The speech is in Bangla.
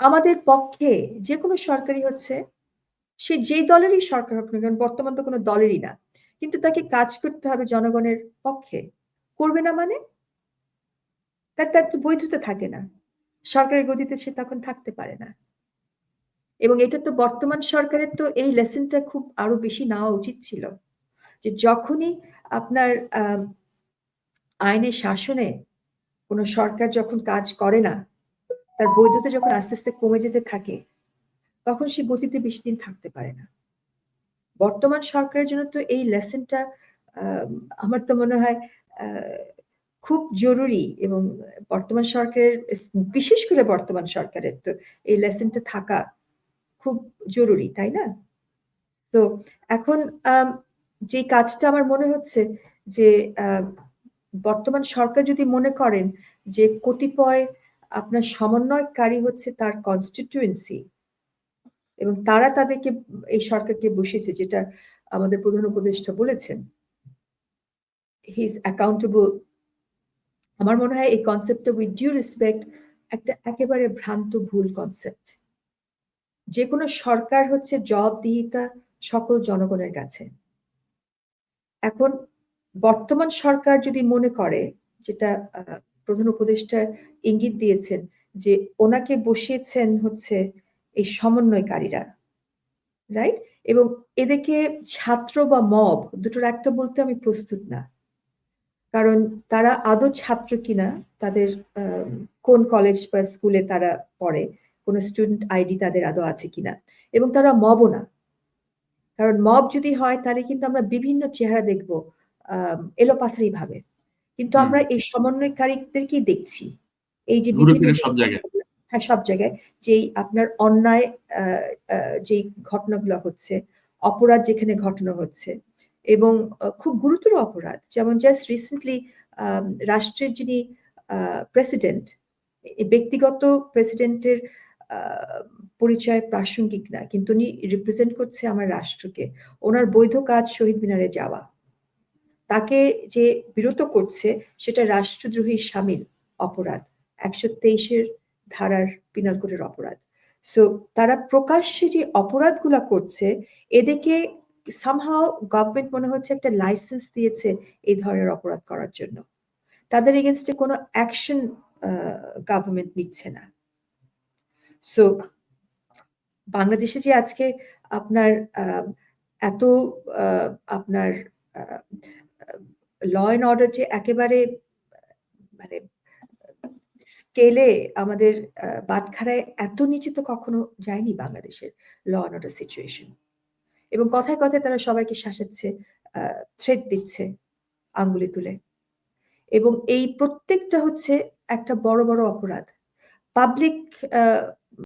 আমাদের পক্ষে যে কোনো সরকারই হচ্ছে, সে যেই দলেরই সরকার হোক না কারণ বর্তমান তো কোনো দলেরই না, কিন্তু তাকে কাজ করতে হবে জনগণের পক্ষে। করবে না মানে? তার তার তো বৈধতা থাকে না। সরকারের গতিতে সে তখন থাকতে পারে না। এবং এটা তো বর্তমান সরকারের তো এই লেসনটা খুব আরও বেশি নেওয়া উচিত ছিল, যে যখনই আপনার আইনের শাসনে কোনো সরকার যখন কাজ করে না তার বৈধতা যখন আস্তে আস্তে কমে যেতে থাকে, তখন সে গতিতে বেশি দিন থাকতে পারে না। বর্তমান সরকারের জন্য তো এই লেসনটা আমার তো মনে হয় খুব জরুরি এবং বর্তমান সরকারের বিশেষ করে বর্তমান সরকারের তো এই লেসনটা থাকা খুব জরুরি, তাই না? তো এখন যে কাজটা আমার মনে হচ্ছে যে বর্তমান সরকার যদি মনে করেন যে কতিপয় আপনার সমন্বয়কারী হচ্ছে তার কনস্টিটিউয়েন্সি এবং তারা তাদেরকে, এই সরকারকে বসিয়েছে, যেটা আমাদের প্রধান উপদেষ্টা বলেছেন। হি ইজ অ্যাকাউন্টেবল আমার মনে হয় এই কনসেপ্টটা উইথ ডিউ রেসপেক্ট একটা একেবারে ভ্রান্ত ভুল কনসেপ্ট যে কোনো সরকার হচ্ছে জবাবদিহিতা সকল জনগণের কাছে। এখন বর্তমান সরকার যদি মনে করে, যেটা প্রধান উপদেষ্টার ইঙ্গিত দিয়েছেন যে ওনাকে বসিয়েছেন হচ্ছে এই সমন্বয়কারীরা রাইট এবং এদেরকে ছাত্র বা মব দুটোর একটা বলতে আমি প্রস্তুত না। কারণ তারা আদৌ ছাত্র কিনা, তাদের কোন কলেজ বা স্কুলে তারা পড়ে, কোন স্টুডেন্ট আইডি তাদের আদৌ আছে কিনা। এবং তারা মবও না। কারণ মব যদি হয় তাহলে কিন্তু আমরা বিভিন্ন চেহারা দেখব এলোপাথারি ভাবে কিন্তু আমরা এই সমন্বয়কারীদেরকেই দেখছি। এই যে সব জায়গায়। হ্যাঁ সব জায়গায়। যেই আপনার অন্যায় যেই ঘটনাগুলো হচ্ছে অপরাধ যেখানে ঘটনা হচ্ছে এবং খুব গুরুতর অপরাধ। যেমন জাস্ট রিসেন্টলি রাষ্ট্রের যিনি প্রেসিডেন্ট ব্যক্তিগত প্রেসিডেন্টের পরিচয় প্রাসঙ্গিক না কিন্তু উনি রিপ্রেজেন্ট করছে আমার রাষ্ট্রকে। ওনার বৈধ কাজ শহীদ মিনারে যাওয়া। তাকে যে বিরত করছে সেটা রাষ্ট্রদ্রোহী সামিল অপরাধ, একশো তেইশের ধারার পিনাল কোডের অপরাধ। সো তারা প্রকাশ্যে যে অপরাধগুলা করছে, এদেরকে সামহাও গভর্নমেন্ট মনে হচ্ছে একটা লাইসেন্স দিয়েছে এই ধরনের অপরাধ করার জন্য। তাদের এগেনস্টে কোনো অ্যাকশন গভর্নমেন্ট নিচ্ছে না। সো বাংলাদেশে যে আজকে আপনার এত আপনার ল অ্যান্ড অর্ডার যে একেবারে মানে স্কেলে আমাদের বাটখারায় এত নিচে তো কখনো যায়নি বাংলাদেশের ল অ্যান্ড অর্ডার সিচুয়েশন এবং কথায় কথায় তারা সবাইকে শাসাচ্ছে থ্রেড দিচ্ছে আঙ্গুলি তুলে। এবং এই প্রত্যেকটা হচ্ছে একটা বড় বড় অপরাধ। পাবলিক